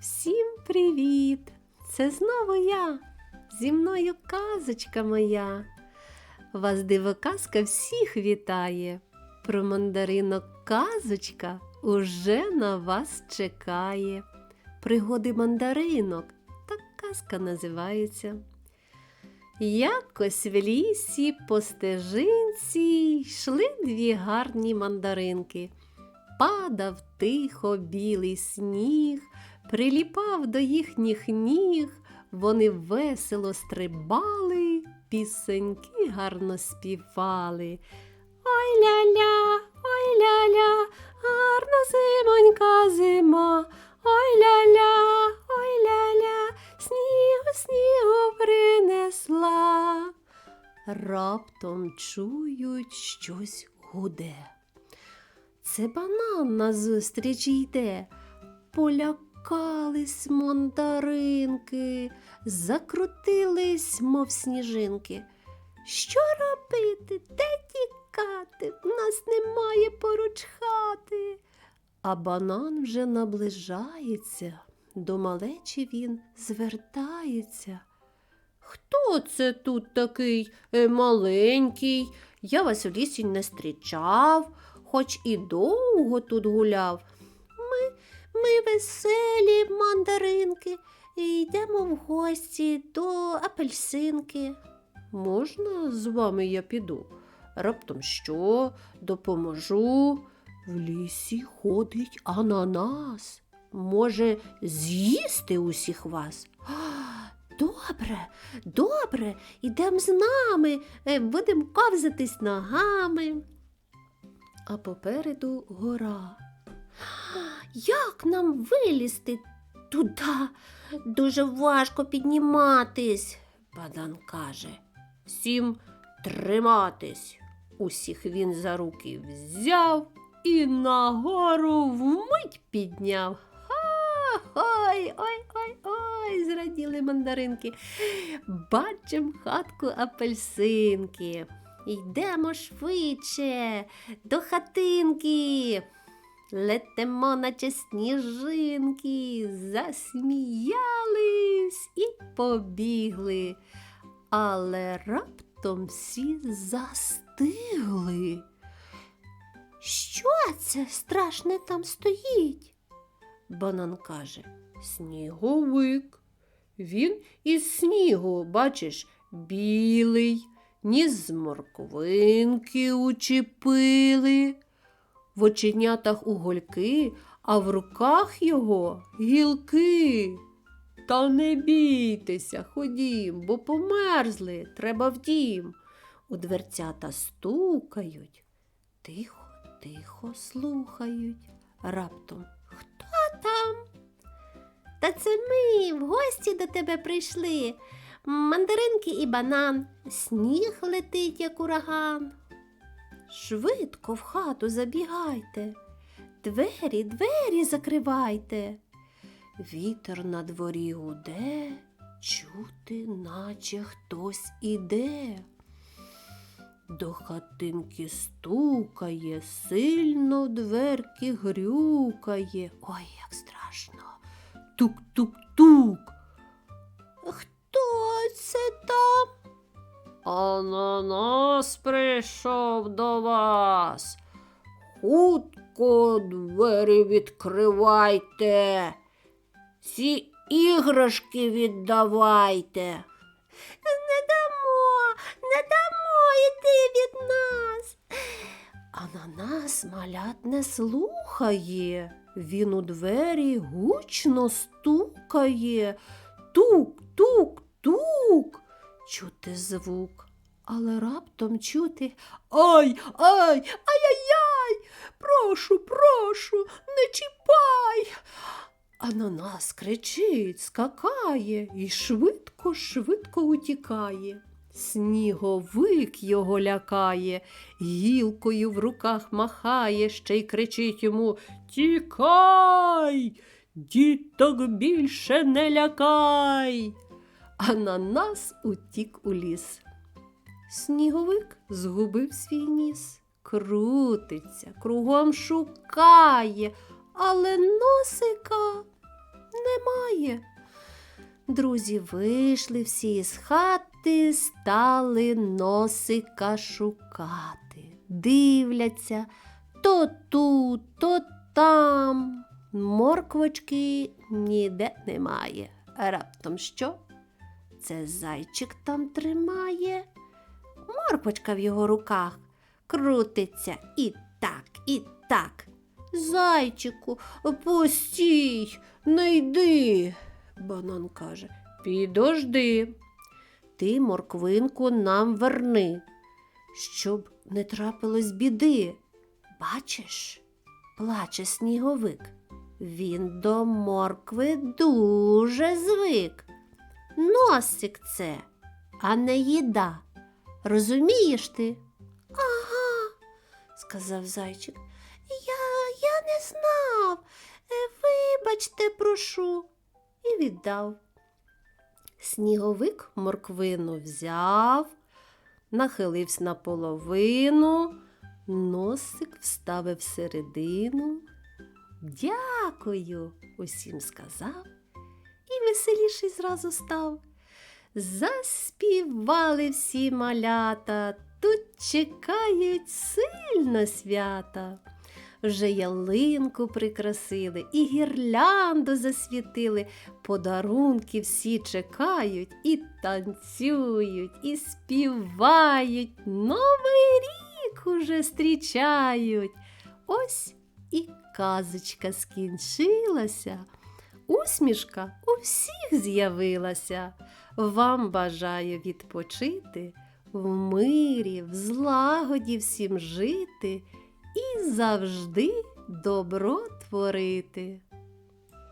Всім привіт! Це знову я. Зі мною казочка моя. Вас дивоказка всіх вітає. Про мандаринок казочка уже на вас чекає. Пригоди мандаринок так казка називається. Якось в лісі по стежинці йшли дві гарні мандаринки. Падав тихо білий сніг, приліпав до їхніх ніг, вони весело стрибали, пісеньки гарно співали. Ой ля-ля, ой ля-ля, гарна зимонька зима. Ой ля-ля, ой ля-ля, снігу, снігу принесла. Раптом чують щось гуде. Це банан назустріч йде. Полякались мандаринки, закрутились, мов сніжинки. Що робити? Де тікати? В нас немає поруч хати. А банан вже наближається, до малечі він звертається. Хто це тут такий е, маленький? Я вас у лісі не зустрічав, хоч і довго тут гуляв. Ми, веселі мандаринки, і йдемо в гості до апельсинки. Можна з вами я піду? Раптом що? Допоможу. В лісі ходить ананас. Може, з'їсти усіх вас? Добре, добре, ідем з нами, е, будемо ковзатись ногами. А попереду гора. Як нам вилізти туди? Дуже важко підніматись, Бадан каже. Всім триматись. Усіх він за руки взяв і нагору вмить підняв. Ой, ой, ой, ой, зраділи мандаринки. Бачим хатку апельсинки. Йдемо швидше до хатинки. Летимо, наче сніжинки, засміялись і побігли. Але раптом всі застигли. Що це страшне там стоїть? Банан каже, сніговик. Він із снігу, бачиш, білий, ніс з морквинки учепили, в оченятах угольки, а в руках його гілки. Та не бійтеся, ходім, бо померзли, треба в дім. У дверцята стукають, тихо, тихо слухають. Раптом хто там? Та це ми в гості до тебе прийшли. Мандаринки і банан, сніг летить, як ураган. Швидко в хату забігайте, двері, двері закривайте. Вітер на дворі гуде, чути, наче хтось іде. До хатинки стукає, сильно дверки грюкає. Ой, як страшно. Тук-тук-тук. Хто це там? Ананас прийшов до вас. Хутко двері відкривайте. Ці іграшки віддавайте. Не дамо, не дамо йти від нас. Ананас малят не слухає. Він у двері гучно стукає. Тук, тук, тук. Чути звук, але раптом чути Ай, ай, ай-яй-яй, прошу, прошу, не чіпай. Ананас кричить, скакає і швидко, швидко утікає. Сніговик його лякає, гілкою в руках махає, ще й кричить йому Тікай, діток більше не лякай. Ананас утік у ліс. Сніговик згубив свій ніс, крутиться, кругом шукає, але носика немає. Друзі вийшли всі з хати, стали носика шукати. Дивляться то тут, то там. Морквочки ніде немає. Раптом що? Це зайчик там тримає. Морквочка в його руках крутиться і так, і так. Зайчику, пустій, не йди. Банан каже, підожди. Ти морквинку нам верни, щоб не трапилось біди. Бачиш, плаче сніговик. Він до моркви дуже звик. Носик це, а не їда. Розумієш ти? Ага, сказав зайчик. Я, я не знав. Е, Вибачте, прошу. І віддав. Сніговик морквину взяв, нахилився наполовину, носик вставив всередину. Дякую, усім сказав веселіший зразу став. Заспівали всі малята, тут чекають сильно свята. Вже ялинку прикрасили і гірлянду засвітили, подарунки всі чекають і танцюють, і співають, Новий рік уже зустрічають. Ось і казочка скінчилася. Усмішка у всіх з'явилася. Вам бажаю відпочити, в мирі, в злагоді всім жити і завжди добро творити.